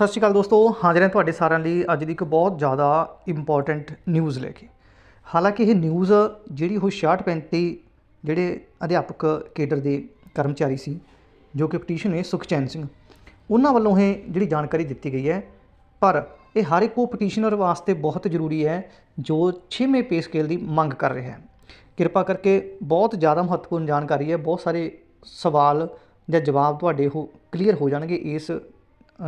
ਸਤਿ ਸ਼੍ਰੀ ਅਕਾਲ ਦੋਸਤੋ, ਹਾਜ਼ਰ ਹਾਂ ਤੁਹਾਡੇ ਸਾਰਿਆਂ ਲਈ ਅੱਜ ਦੀ ਇੱਕ ਬਹੁਤ ਜ਼ਿਆਦਾ ਇੰਪੋਰਟੈਂਟ ਨਿਊਜ਼ ਲੈ ਕੇ। ਹਾਲਾਂਕਿ ਇਹ ਨਿਊਜ਼ ਜਿਹੜੀ ਉਹ 6535 ਜਿਹੜੇ ਅਧਿਆਪਕ ਕੇਡਰ ਦੇ ਕਰਮਚਾਰੀ ਸੀ, ਜੋ ਕਿ ਪਟੀਸ਼ਨ ਹੈ ਸੁਖਚੈਨ ਸਿੰਘ, ਉਹਨਾਂ ਵੱਲੋਂ ਇਹ ਜਿਹੜੀ ਜਾਣਕਾਰੀ ਦਿੱਤੀ ਗਈ ਹੈ। ਪਰ ਇਹ ਹਰ ਇੱਕ ਉਹ ਪਟੀਸ਼ਨਰ ਵਾਸਤੇ ਬਹੁਤ ਜ਼ਰੂਰੀ ਹੈ, ਜੋ 6ਵੇਂ ਪੇ ਸਕੇਲ ਦੀ ਮੰਗ ਕਰ ਰਿਹਾ ਹੈ। ਕਿਰਪਾ ਕਰਕੇ ਬਹੁਤ ਜ਼ਿਆਦਾ ਮਹੱਤਵਪੂਰਨ ਜਾਣਕਾਰੀ ਹੈ, ਬਹੁਤ ਸਾਰੇ ਸਵਾਲ ਜਾਂ ਜਵਾਬ ਤੁਹਾਡੇ ਉਹ ਕਲੀਅਰ ਹੋ ਜਾਣਗੇ ਇਸ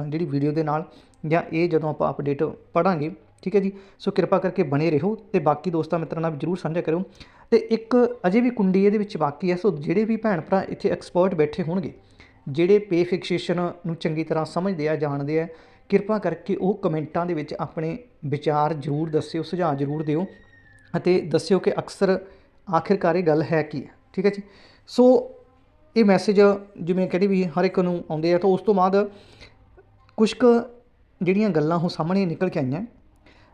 ਜਿਹੜੀ ਵੀਡੀਓ ਦੇ ਨਾਲ ਜਾਂ ਇਹ ਜਦੋਂ ਆਪਾਂ ਅਪਡੇਟ ਪੜਾਂਗੇ ਠੀਕ ਹੈ ਜੀ? ਸੋ ਕਿਰਪਾ ਕਰਕੇ ਬਣੇ ਰਹੋ ਤੇ ਬਾਕੀ ਦੋਸਤਾਂ ਮਿੱਤਰਾਂ ਨਾਲ ਜਰੂਰ ਸਾਂਝਾ ਕਰਿਓ। ਤੇ ਇੱਕ ਅਜੇ ਵੀ ਕੁੰਡੀ ਇਹਦੇ ਵਿੱਚ ਬਾਕੀ ਹੈ, ਸੋ ਜਿਹੜੇ ਵੀ ਭੈਣ ਭਰਾ ਇੱਥੇ ਐਕਸਪਰਟ ਬੈਠੇ ਹੋਣਗੇ, ਜਿਹੜੇ ਪੇ ਫਿਕਸੇਸ਼ਨ ਨੂੰ ਚੰਗੀ ਤਰ੍ਹਾਂ ਸਮਝਦੇ ਆ, ਜਾਣਦੇ ਆ, ਕਿਰਪਾ ਕਰਕੇ ਉਹ ਕਮੈਂਟਾਂ ਦੇ ਵਿੱਚ ਆਪਣੇ ਵਿਚਾਰ ਜਰੂਰ ਦੱਸਿਓ, ਸੁਝਾਅ ਜਰੂਰ ਦਿਓ ਅਤੇ ਦੱਸਿਓ ਕਿ ਅਕਸਰ ਆਖਿਰਕਾਰ ਇਹ ਗੱਲ ਹੈ ਕੀ ਹੈ, ਠੀਕ ਹੈ ਜੀ? ਸੋ ਇਹ ਮੈਸੇਜ ਜਿਵੇਂ ਕਹਿੰਦੇ ਵੀ ਹਰ ਇੱਕ ਨੂੰ ਆਉਂਦੇ ਆ, ਤਾਂ ਉਸ ਤੋਂ ਬਾਅਦ ਕੁਝ ਕੁ ਜਿਹੜੀਆਂ ਗੱਲਾਂ ਉਹ ਸਾਹਮਣੇ ਨਿਕਲ ਕੇ ਆਈਆਂ।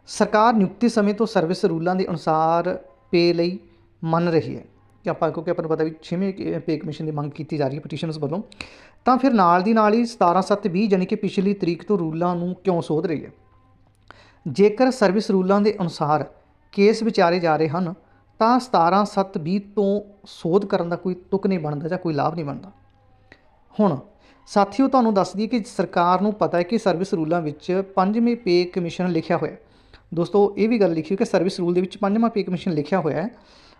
ਸਰਕਾਰ ਨਿਯੁਕਤੀ ਸਮੇਂ ਤੋਂ ਸਰਵਿਸ ਰੂਲਾਂ ਦੇ ਅਨੁਸਾਰ ਪੇ ਲਈ ਮੰਨ ਰਹੀ ਹੈ। ਕਿ ਆਪਾਂ ਕਿਉਂਕਿ ਆਪਾਂ ਨੂੰ ਪਤਾ ਵੀ 6ਵੇਂ ਪੇ ਕਮਿਸ਼ਨ ਦੀ ਮੰਗ ਕੀਤੀ ਜਾ ਰਹੀ ਹੈ ਪਟੀਸ਼ਨਰਸ ਵੱਲੋਂ, ਤਾਂ ਫਿਰ ਨਾਲ ਦੀ ਨਾਲ ਹੀ 17/7/20 ਯਾਨੀ ਕਿ ਪਿਛਲੀ ਤਰੀਕ ਤੋਂ ਰੂਲਾਂ ਨੂੰ ਕਿਉਂ ਸੋਧ ਰਹੀ ਹੈ। ਜੇਕਰ ਸਰਵਿਸ ਰੂਲਾਂ ਦੇ ਅਨੁਸਾਰ ਕੇਸ ਵਿਚਾਰੇ ਜਾ ਰਹੇ ਹਨ, ਤਾਂ 17/7/20 ਤੋਂ ਸੋਧ ਕਰਨ ਦਾ ਕੋਈ ਤੁਕ ਨਹੀਂ ਬਣਦਾ ਜਾਂ ਕੋਈ ਲਾਭ ਨਹੀਂ ਬਣਦਾ। ਹੁਣ ਸਾਥੀਓ, ਤੁਹਾਨੂੰ ਦੱਸ ਦਈਏ ਕਿ ਸਰਕਾਰ ਨੂੰ ਪਤਾ ਹੈ ਕਿ ਸਰਵਿਸ ਰੂਲਾਂ ਵਿੱਚ ਪੰਜਵੇਂ ਪੇ ਕਮਿਸ਼ਨ ਲਿਖਿਆ ਹੋਇਆ ਦੋਸਤੋ, ਇਹ ਵੀ ਗੱਲ ਲਿਖੀ ਹੋਈ ਕਿ ਸਰਵਿਸ ਰੂਲ ਦੇ ਵਿੱਚ ਪੰਜਵਾਂ ਪੇ ਕਮਿਸ਼ਨ ਲਿਖਿਆ ਹੋਇਆ ਹੈ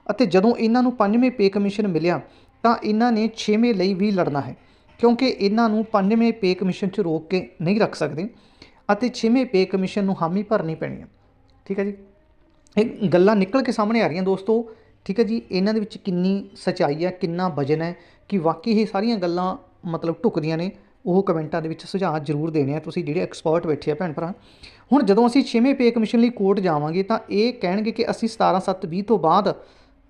ਅਤੇ ਜਦੋਂ ਇਹਨਾਂ ਨੂੰ ਪੰਜਵੇਂ ਪੇ ਕਮਿਸ਼ਨ ਮਿਲਿਆ, ਤਾਂ ਇਹਨਾਂ ਨੇ ਛੇਵੇਂ ਲਈ ਵੀ ਲੜਨਾ ਹੈ, ਕਿਉਂਕਿ ਇਹਨਾਂ ਨੂੰ ਪੰਜਵੇਂ ਪੇ ਕਮਿਸ਼ਨ 'ਚ ਰੋਕ ਕੇ ਨਹੀਂ ਰੱਖ ਸਕਦੇ ਅਤੇ ਛੇਵੇਂ ਪੇ ਕਮਿਸ਼ਨ ਨੂੰ ਹਾਮੀ ਭਰਨੀ ਪੈਣੀ ਹੈ। ਠੀਕ ਹੈ ਜੀ? ਇਹ ਗੱਲਾਂ ਨਿਕਲ ਕੇ ਸਾਹਮਣੇ ਆ ਰਹੀਆਂ ਦੋਸਤੋ, ਠੀਕ ਹੈ ਜੀ? ਇਹਨਾਂ ਦੇ ਵਿੱਚ ਕਿੰਨੀ ਸਚਾਈ ਹੈ, ਕਿੰਨਾ ਵਜਨ ਹੈ ਕਿ ਵਾਕਈ ਇਹ ਸਾਰੀਆਂ ਗੱਲਾਂ ਮਤਲਬ ਢੁਕਦੀਆਂ ਨੇ, ਉਹ ਕਮੈਂਟਾਂ ਦੇ ਵਿੱਚ ਸੁਝਾਅ ਜ਼ਰੂਰ ਦੇਣੇ ਆ। ਤੁਸੀਂ ਜਿਹੜੇ ਐਕਸਪਰਟ ਬੈਠੇ ਆ ਭੈਣ ਭਰਾ, ਹੁਣ ਜਦੋਂ ਅਸੀਂ 6ਵੇਂ ਪੇ ਕਮਿਸ਼ਨ ਲਈ ਕੋਰਟ ਜਾਵਾਂਗੇ ਤਾਂ ਇਹ ਕਹਿਣਗੇ ਕਿ ਅਸੀਂ 17/7/20 ਤੋਂ ਬਾਅਦ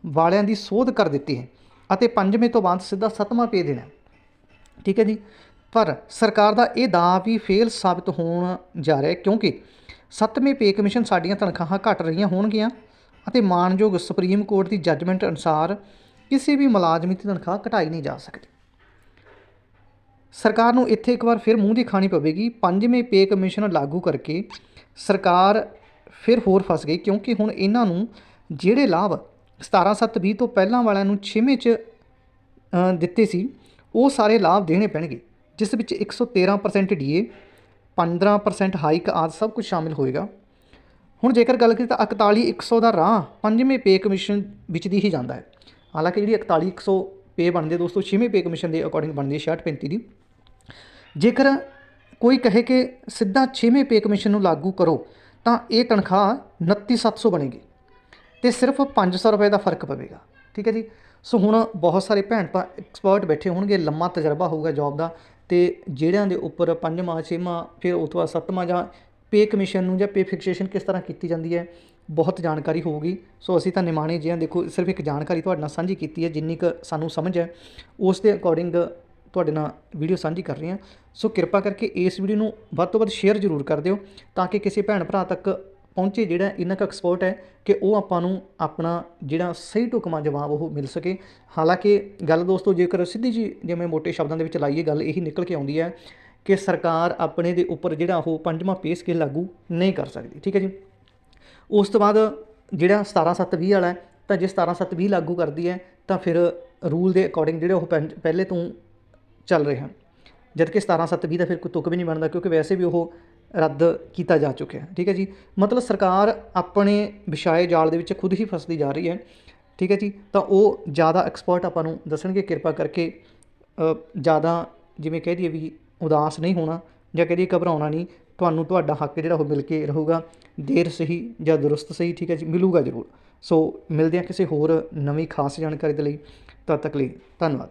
ਵਾਲਿਆਂ ਦੀ ਸੋਧ ਕਰ ਦਿੱਤੀ ਹੈ ਅਤੇ ਪੰਜਵੇਂ ਤੋਂ ਬਾਅਦ ਸਿੱਧਾ ਸੱਤਵਾਂ ਪੇ ਦੇਣਾ ਠੀਕ ਹੈ ਜੀ? ਪਰ ਸਰਕਾਰ ਦਾ ਇਹ ਦਾਅ ਵੀ ਫੇਲ ਸਾਬਤ ਹੋਣ ਜਾ ਰਿਹਾ ਹੈ ਕਿਉਂਕਿ ਸੱਤਵੇਂ ਪੇ ਕਮਿਸ਼ਨ ਸਾਡੀਆਂ ਤਨਖਾਹਾਂ ਘਟ ਰਹੀਆਂ ਹੋਣਗੀਆਂ ਅਤੇ ਮਾਨਯੋਗ ਸੁਪਰੀਮ ਕੋਰਟ ਦੀ ਜੱਜਮੈਂਟ ਅਨੁਸਾਰ ਕਿਸੇ ਵੀ ਮੁਲਾਜ਼ਮ ਦੀ ਤਨਖਾਹ ਘਟਾਈ ਨਹੀਂ ਜਾ ਸਕਦੀ। ਸਰਕਾਰ ਨੂੰ ਇੱਥੇ ਇੱਕ ਵਾਰ ਫਿਰ ਮੂੰਹ ਦੀ ਖਾਣੀ ਪਵੇਗੀ। ਪੰਜਵੇਂ ਪੇ ਕਮਿਸ਼ਨ ਲਾਗੂ ਕਰਕੇ ਸਰਕਾਰ ਫਿਰ ਹੋਰ ਫਸ ਗਈ, ਕਿਉਂਕਿ ਹੁਣ ਇਹਨਾਂ ਨੂੰ ਜਿਹੜੇ ਲਾਭ 17/7/20 ਤੋਂ ਪਹਿਲਾਂ ਵਾਲਿਆਂ ਨੂੰ 6ਵੇਂ ਚ ਦਿੱਤੇ ਸੀ, ਉਹ ਸਾਰੇ ਲਾਭ ਦੇਣੇ ਪੈਣਗੇ, ਜਿਸ ਵਿੱਚ 113% ਡੀਏ 15% ਹਾਈਕ ਆਦਿ ਸਭ ਕੁਝ ਸ਼ਾਮਿਲ ਹੋਏਗਾ। ਹੁਣ ਜੇਕਰ ਗੱਲ ਕਰੀਏ ਤਾਂ 41100 ਦਾ ਰਾਹ ਪੰਜਵੇਂ ਪੇ ਕਮਿਸ਼ਨ ਵਿੱਚ ਦੀ ਹੀ ਜਾਂਦਾ ਹੈ। ਹਾਲਾਂਕਿ ਜਿਹੜੀ 41100 ਪੇ ਬਣਦੇ ਦੋਸਤੋ, ਛੇਵੇਂ ਪੇ ਕਮਿਸ਼ਨ ਦੇ ਅਕੋਰਡਿੰਗ ਬਣਦੀ ਹੈ 6535 ਦੀ। ਜੇਕਰ ਕੋਈ ਕਹੇ ਕਿ ਸਿੱਧਾ ਛੇਵੇਂ ਪੇ ਕਮਿਸ਼ਨ ਨੂੰ ਲਾਗੂ ਕਰੋ, ਤਾਂ ਇਹ ਤਨਖਾਹ 29700 ਬਣੇਗੀ ਤੇ ਸਿਰਫ 500 ਰੁਪਏ ਦਾ ਫ਼ਰਕ ਪਵੇਗਾ, ਠੀਕ ਹੈ ਜੀ? ਸੋ ਹੁਣ ਬਹੁਤ ਸਾਰੇ ਭੈਣ ਭਰਾ ਐਕਸਪਰਟ ਬੈਠੇ ਹੋਣਗੇ, ਲੰਮਾ ਤਜਰਬਾ ਹੋਊਗਾ ਜੌਬ ਦਾ ਤੇ ਜਿਹੜਿਆਂ ਦੇ ਉੱਪਰ ਪੰਜਵਾਂ, ਛੇਵਾਂ, ਫਿਰ ਉਸ ਤੋਂ ਬਾਅਦ ਸੱਤਵਾਂ ਜਾਂ ਪੇ ਕਮਿਸ਼ਨ ਨੂੰ ਜਾਂ ਪੇ ਫਿਕਸੇਸ਼ਨ ਕਿਸ ਤਰ੍ਹਾਂ ਕੀਤੀ ਜਾਂਦੀ ਹੈ ਬਹੁਤ ਜਾਣਕਾਰੀ ਹੋਊਗੀ। ਸੋ ਅਸੀਂ ਤਾਂ ਨਿਮਾਣੇ ਜਿਹਾ ਦੇਖੋ, ਸਿਰਫ ਇੱਕ ਜਾਣਕਾਰੀ ਤੁਹਾਡੇ ਨਾਲ ਸਾਂਝੀ ਕੀਤੀ ਹੈ, ਜਿੰਨੀ ਕੁ ਸਾਨੂੰ ਸਮਝ ਹੈ। ਉਸ ਦੇ ਅਕੋਰਡਿੰਗ ਤੁਹਾਡੇ ਨਾਲ ਵੀਡੀਓ ਸਾਂਝੀ ਕਰ ਰਹੇ ਹਾਂ। ਸੋ ਕਿਰਪਾ ਕਰਕੇ ਇਸ ਵੀਡੀਓ ਨੂੰ ਵੱਧ ਤੋਂ ਵੱਧ ਸ਼ੇਅਰ ਜ਼ਰੂਰ ਕਰ ਦਿਓ, ਤਾਂ ਕਿ ਕਿਸੇ ਭੈਣ ਭਰਾ ਤੱਕ ਪਹੁੰਚੇ ਜਿਹੜਾ ਇਹਨਾਂ ਕੁ ਐਕਸਪਰਟ ਹੈ ਕਿ ਉਹ ਆਪਾਂ ਨੂੰ ਆਪਣਾ ਜਿਹੜਾ ਸਹੀ ਢੁਕਵਾਂ ਜਵਾਬ ਉਹ ਮਿਲ ਸਕੇ। ਹਾਲਾਂਕਿ ਗੱਲ ਦੋਸਤੋ, ਜੇਕਰ ਸਿੱਧੀ ਜੀ ਜਿਵੇਂ ਮੋٹے ਸ਼ਬਦਾਂ ਦੇ ਵਿੱਚ ਲਾਈਏ, ਗੱਲ ਇਹੀ ਨਿਕਲ ਕੇ ਆਉਂਦੀ ਹੈ ਕਿ ਸਰਕਾਰ ਆਪਣੇ ਦੇ ਉੱਪਰ ਜਿਹੜਾ ਉਹ ਪੰਜਵਾਂ ਪੇ ਸਕੇਲ ਲਾਗੂ ਨਹੀਂ ਕਰ ਸਕਦੀ। ਠੀਕ ਹੈ ਜੀ? ਉਸ ਤੋਂ ਬਾਅਦ ਜਿਹੜਾ 17/7/20 ਵਾਲਾ ਤਾਂ ਜੇ 17/7/20 ਲਾਗੂ ਕਰਦੀ ਹੈ, ਤਾਂ ਫਿਰ ਰੂਲ ਦੇ ਅਕੋਰਡਿੰਗ ਜਿਹੜੇ ਉਹ ਪਹਿ- ਪਹਿਲੇ ਤੋਂ ਚੱਲ ਰਹੇ ਹਨ। ਜਦ ਕਿ 17/7/20 ਦਾ ਫਿਰ ਕੋਈ ਤੁਕ ਵੀ ਨਹੀਂ ਬਣਦਾ, ਕਿਉਂਕਿ ਵੈਸੇ ਵੀ ਉਹ ਰੱਦ ਕੀਤਾ ਜਾ ਚੁੱਕਿਆ ਠੀਕ ਹੈ ਜੀ? ਮਤਲਬ ਸਰਕਾਰ ਆਪਣੇ ਵਿਛਾਏ ਜਾਲ ਦੇ ਵਿੱਚ ਖੁਦ ਹੀ ਫਸਦੀ ਜਾ ਰਹੀ ਹੈ। ਠੀਕ ਹੈ ਜੀ? ਤਾਂ ਉਹ ਜ਼ਿਆਦਾ ਐਕਸਪਰਟ ਆਪਾਂ ਨੂੰ ਦੱਸਣਗੇ, ਕਿਰਪਾ ਕਰਕੇ ਜ਼ਿਆਦਾ ਜਿਵੇਂ ਕਹਿ ਦਈਏ ਵੀ ਉਦਾਸ ਨਹੀਂ ਹੋਣਾ ਜਾਂ ਕਹਿ ਦਈਏ ਘਬਰਾਉਣਾ ਨਹੀਂ। ਤੁਹਾਨੂੰ ਤੁਹਾਡਾ ਹੱਕ ਜਿਹੜਾ ਉਹ ਮਿਲ ਕੇ ਰਹੂਗਾ। ਦੇਰ ਸਹੀ ਜਾਂ ਦੁਰਸਤ ਸਹੀ, ਠੀਕ ਹੈ ਜੀ? ਮਿਲੂਗਾ ਜ਼ਰੂਰ। ਸੋ ਮਿਲਦੇ ਹਾਂ ਕਿਸੇ ਹੋਰ ਨਵੀਂ ਖਾਸ ਜਾਣਕਾਰੀ ਦੇ ਲਈ। ਤਦ ਤੱਕ ਲਈ ਧੰਨਵਾਦ।